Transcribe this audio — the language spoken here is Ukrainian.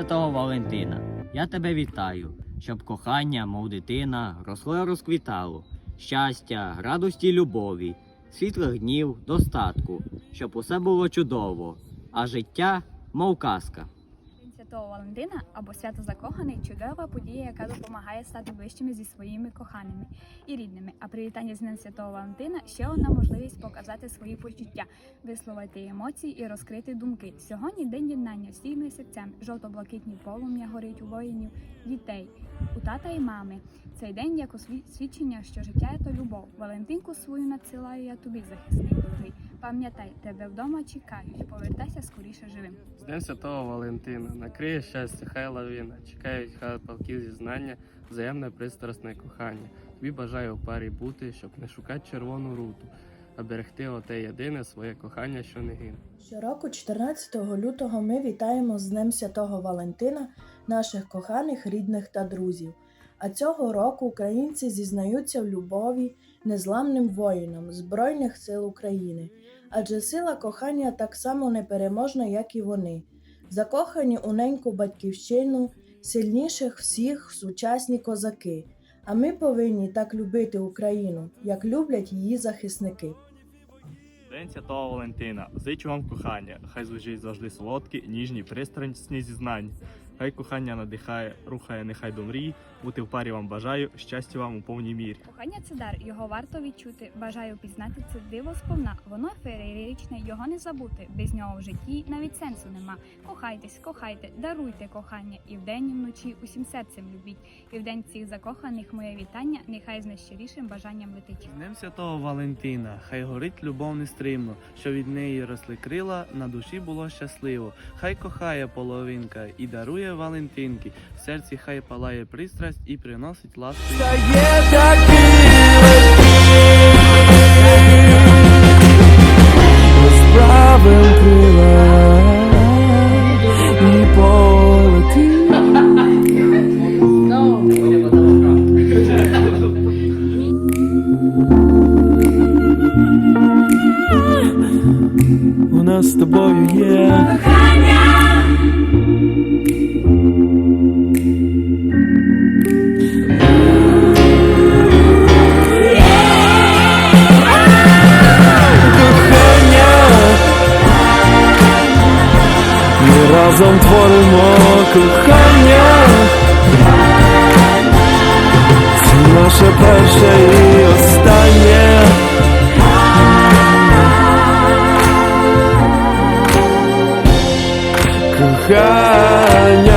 Святого Валентина. Я тебе вітаю, щоб кохання, мов дитина, росло і розквітало, щастя, радості, любові, світлих днів, достатку, щоб усе було чудово, а життя, мов казка. Святого Валентина або свято закоханий чудова подія, яка допомагає стати ближчими зі своїми коханими і рідними. А привітання з Днем Святого Валентина ще одна можливість показати свої почуття, висловити емоції і розкрити думки. Сьогодні день єднання всіми серцем. Жовто-блакитні полум'я горить у воїнів, дітей, у тата і мами. Цей день як осві- свідчення, що життя то любов. Валентинку свою надсилаю я тобі, захисний дорогий. Пам'ятай, тебе вдома чекають. Повертайся скоріше живим. З Днем Святого Валентина накриє щастя, хай лавина, чекають хай палки зізнання, взаємне пристрасне кохання. Тобі бажаю у парі бути, щоб не шукати червону руту, а берегти оте єдине своє кохання, що не гине. Щороку, 14 лютого, ми вітаємо з Днем Святого Валентина наших коханих, рідних та друзів. А цього року українці зізнаються в любові незламним воїнам Збройних сил України. Адже сила кохання так само непереможна, як і вони. Закохані у неньку батьківщину, сильніших всіх сучасні козаки. А ми повинні так любити Україну, як люблять її захисники. День Святого Валентина. Зичу вам кохання. Хай звучить завжди солодкі, ніжні, пристрасні зізнання. Хай кохання надихає, рухає, нехай до мрії. Бути в парі вам бажаю, щастя вам у повній мірі. Кохання це дар, його варто відчути. Бажаю пізнати це диво сповна. Воно феєричне, його не забути. Без нього в житті навіть сенсу нема. Кохайтесь, кохайте, даруйте кохання. І вдень, і вночі усім серцем любіть. І вдень всіх закоханих моє вітання, нехай з найщирішим бажанням летить. З Днем Святого Валентина, хай горить любов нестримно, що від неї росли крила, на душі було щасливо. Хай кохає половинка і дарує Валентинки. В серці хай палає пристрасть і приносить ласку. У нас з тобою є кохання. Разом творимо кохання. Це наше перше і останнє. Кохання.